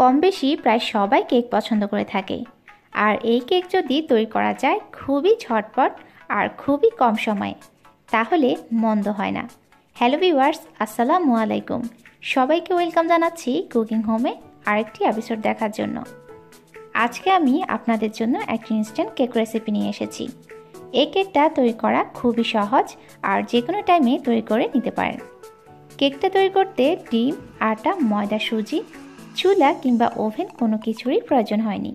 কম বেশি প্রায় সবাই কেক পছন্দ করে থাকে। আর এই কেক যদি তৈরি করা যায় খুবই ঝটপট আর খুবই কম সময়ে, তাহলে মন্দ হয় না। হ্যালো ভিওয়ার্স আসসালামু আলাইকুম। সবাইকে ওয়েলকাম জানাচ্ছি কুকিং হোমে আরেকটি এপিসোড দেখার জন্য। আজকে আমি আপনাদের জন্য একটি ইনস্ট্যান্ট কেক রেসিপি নিয়ে এসেছি। এই কেকটা তৈরি করা খুবই সহজ আর যে কোনো টাইমে তৈরি করে নিতে পারেন। কেকটা তৈরি করতে ডিম, আটা, ময়দা, সুজি চুলা কিংবা ওভেন কোনো কিছুরই প্রয়োজন হয়নি।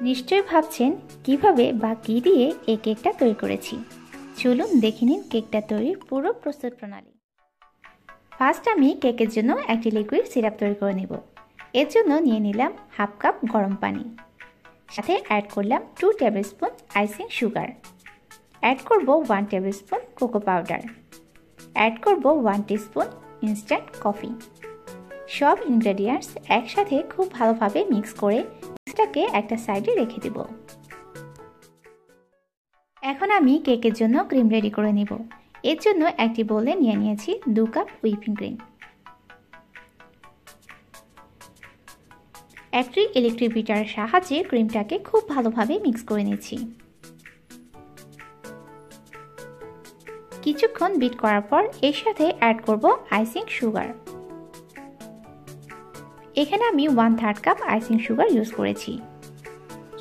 নিশ্চয়ই ভাবছেন, কীভাবে বা কী দিয়ে এই কেকটা তৈরি করেছি। চলুন দেখে নিন কেকটা তৈরির পুরো প্রস্তুত প্রণালী। ফার্স্ট আমি কেকের জন্য একটি লিকুইড সিরাপ তৈরি করে নেব। এর জন্য নিয়ে নিলাম হাফ কাপ গরম পানি। সাথে অ্যাড করলাম two tablespoon icing sugar add করব one tablespoon cocoa powder add করব ওয়ান স্পুন ইনস্ট্যান্ট কফি সব ইনগ্রেডিয়েন্টস একসাথে খুব ভালোভাবে মিক্স করে মিক্সটাকে একটা সাইডে রেখে দেব। এখন আমি কেকের জন্য ক্রিম রেডি করে নিব। এর জন্য একটি বোলে নিয়ে নিয়েছি দু কাপ হুইপিং ক্রিম একটি ইলেকট্রিক বিটারের সাহায্যে ক্রিমটাকে খুব ভালোভাবে মিক্স করে নিচ্ছি কিছুক্ষণ বিট করার পর এর সাথে অ্যাড করব আইসিং সুগার এখানে আমি one third cup icing sugar use করেছি।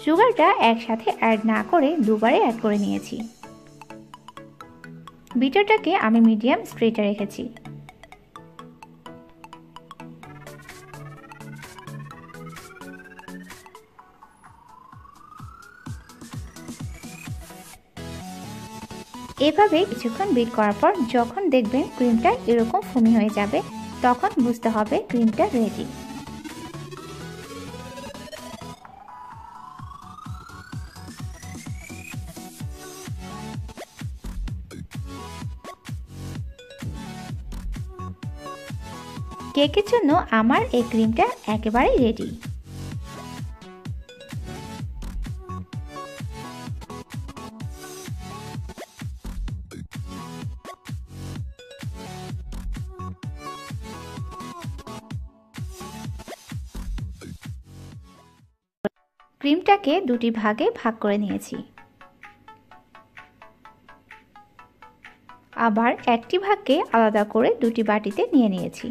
সুগারটা একসাথে অ্যাড না করে দুবারে অ্যাড করে নিয়েছি। বিটারটাকে আমি মিডিয়াম স্ট্রেটে রেখেছি। এভাবে কিছুক্ষণ বিট করার পর যখন দেখবেন ক্রিমটা এরকম ফুমি হয়ে যাবে, তখন বুঝতে হবে ক্রিমটা রেডি কেকের জন্য আমার এই ক্রিমটা একেবারেই রেডি। ক্রিমটাকে দুটি ভাগে ভাগ করে নিয়েছি। আবার একটি ভাগকে আলাদা করে দুটি বাটিতে নিয়ে নিয়েছি।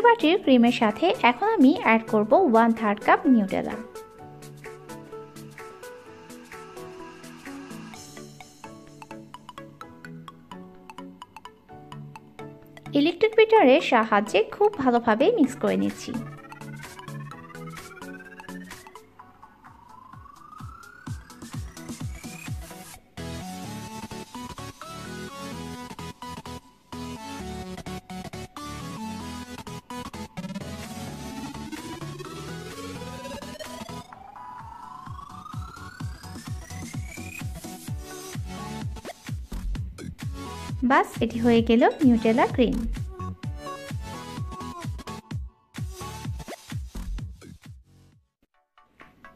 একটি বাটির ক্রিমের সাথে এখন আমি অ্যাড করব one third cup Nutella electric বিটারের সাহায্যে খুব ভালোভাবে মিক্স করে নিচ্ছি। বাস, এটি হয়ে গেল নিউটেলা ক্রিম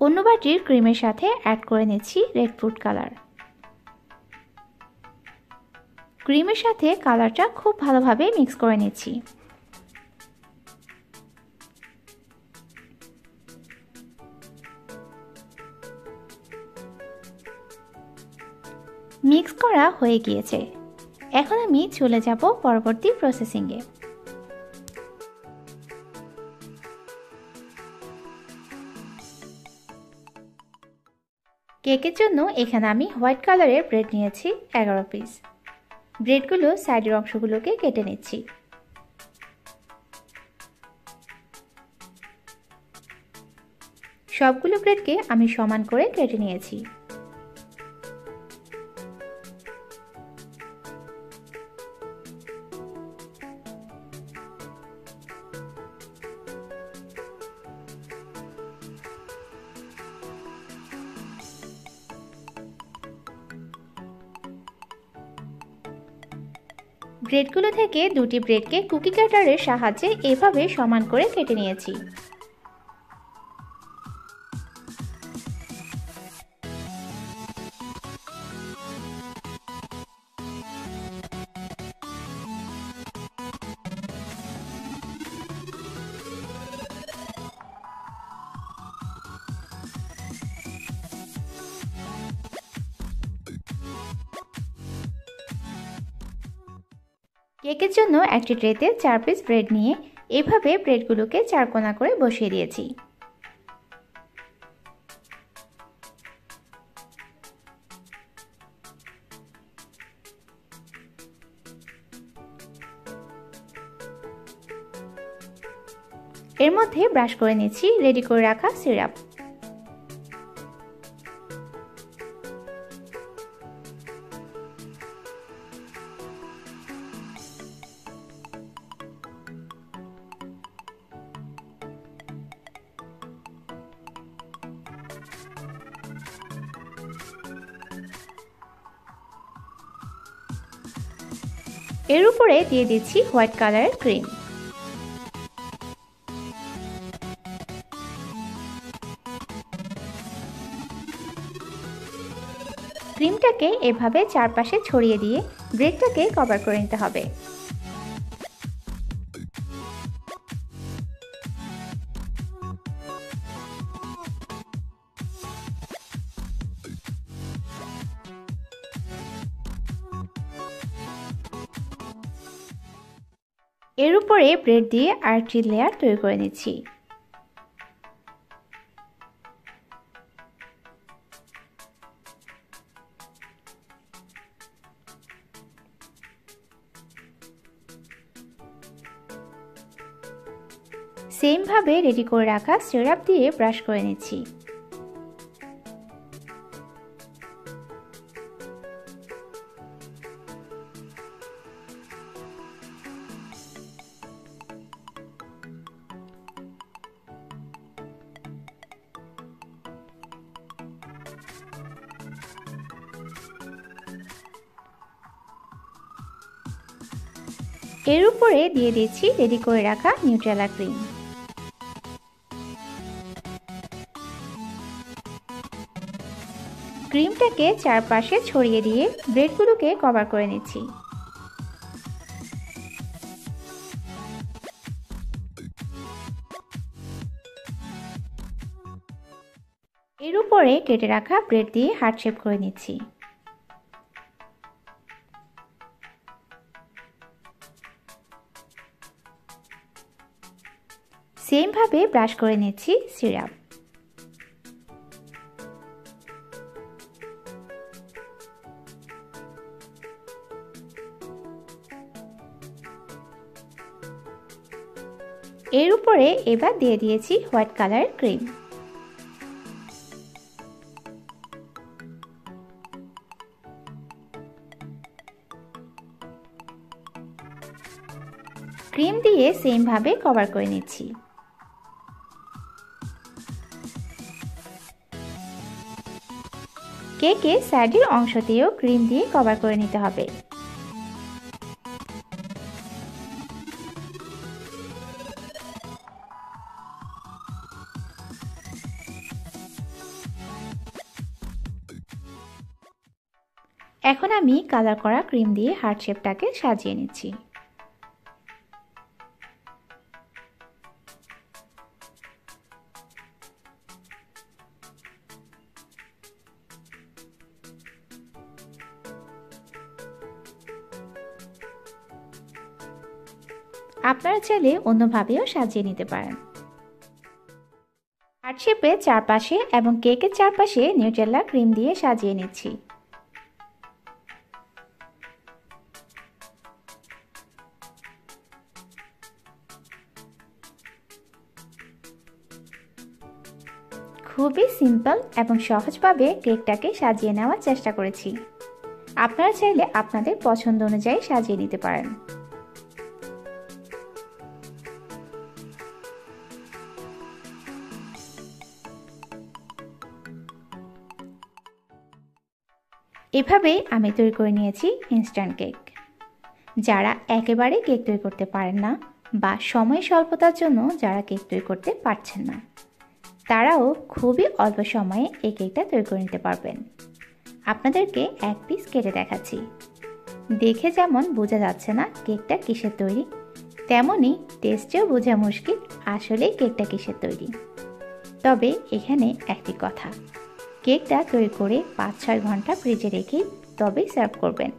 অন্য বাটির ক্রিমের সাথে অ্যাড করে নিচ্ছি রেড ফুড কালার ক্রিমের সাথে কালারটা খুব ভালোভাবে মিক্স করে নিচ্ছি। মিক্স করা হয়ে গিয়েছে। এখন আমি চলে যাব পরবর্তী প্রসেসিংয়ে কেকের জন্য এখানে আমি হোয়াইট কালারের ব্রেড নিয়েছি, এগারো পিস ব্রেডগুলো সাইডের অংশগুলোকে কেটে নিচ্ছি। সবগুলো ব্রেডকে আমি সমান করে কেটে নিয়েছি। ব্রেডগুলো থেকে দুটি ব্রেডকে কুকি কাটারের সাহায্যে এভাবে সমান করে কেটে নিয়েছি। কেকের জন্য একটি ট্রেতে চার পিস ব্রেড নিয়ে এভাবে ব্রেডগুলোকে চারকোনা করে বসিয়ে দিয়েছি। এর মধ্যে ব্রাশ করে নিচ্ছি রেডি করে রাখা সিরাপ এর উপরে দিয়ে দিচ্ছি হোয়াইট কালারের ক্রিম। ক্রিমটাকে এভাবে চারপাশে ছড়িয়ে দিয়ে ব্রেডটাকে কভার করে নিতে হবে। এর উপরে ব্রেড দিয়ে আরেকটি লেয়ার তৈরি করে নিচ্ছি। সেমভাবে রেডি করে রাখা সিরাপ দিয়ে ব্রাশ করে নিচ্ছি। এর উপরে দিয়ে দিচ্ছি রেডি করে রাখা নিউট্রেলা ক্রিম ক্রিমটাকে চারপাশে ছড়িয়ে দিয়ে ব্রেডগুলোকে কভার করে নিচ্ছি। এর উপরে কেটে রাখা ব্রেড দিয়ে হার্ট শেপ করে নিচ্ছি। সেমভাবে ব্রাশ করে নিচ্ছি সিরাপ এর উপরে এবার দিয়ে দিয়েছি হোয়াইট কালার ক্রিম ক্রিম দিয়ে সেমভাবে কভার করে নিচ্ছি। কেকে সাইডের অংশতেও ক্রিম দিয়ে কভার করে নিতে হবে। এখন আমি কালার করা ক্রিম দিয়ে হার্ট শেপটাকে সাজিয়ে নিচ্ছি। আপনারা চাইলে অন্যভাবেও সাজিয়ে নিতে পারেন। হার্ট শেপের চারপাশে এবং কেকের চারপাশে নিউট্রেলা ক্রিম দিয়ে সাজিয়ে নিচ্ছি। খুবই সিম্পল এবং সহজভাবে কেকটাকে সাজিয়ে নেওয়ার চেষ্টা করেছি। আপনারা চাইলে আপনাদের পছন্দ অনুযায়ী সাজিয়ে নিতে পারেন। এভাবেই আমি তৈরি করে নিয়েছি ইনস্ট্যান্ট কেক যারা একেবারে কেক তৈরি করতে পারেন না বা সময় স্বল্পতার জন্য যারা কেক তৈরি করতে পারছেন না, তারাও খুবই অল্প সময়ে এই কেকটা তৈরি করে নিতে পারবেন। আপনাদেরকে এক পিস কেটে দেখাচ্ছি। দেখে যেমন বোঝা যাচ্ছে না কেকটা কিসের তৈরি তেমনই টেস্টেও বোঝা মুশকিল আসলে কেকটা কিসের তৈরি। তবে এখানে একটি কথা। কেকটা তৈরি করে পাঁচ ছয় ঘণ্টা ফ্রিজে রেখে তবেই সার্ভ করবেন।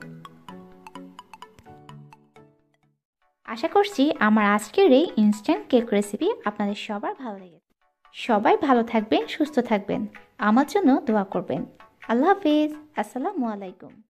আশা করছি আমার আজকের এই ইনস্ট্যান্ট কেক রেসিপি আপনাদের সবার ভালো লেগেছে। সবাই ভালো থাকবেন, সুস্থ থাকবেন। আমার জন্য দোয়া করবেন। আল্লাহ হাফিজ। আসসালামু আলাইকুম।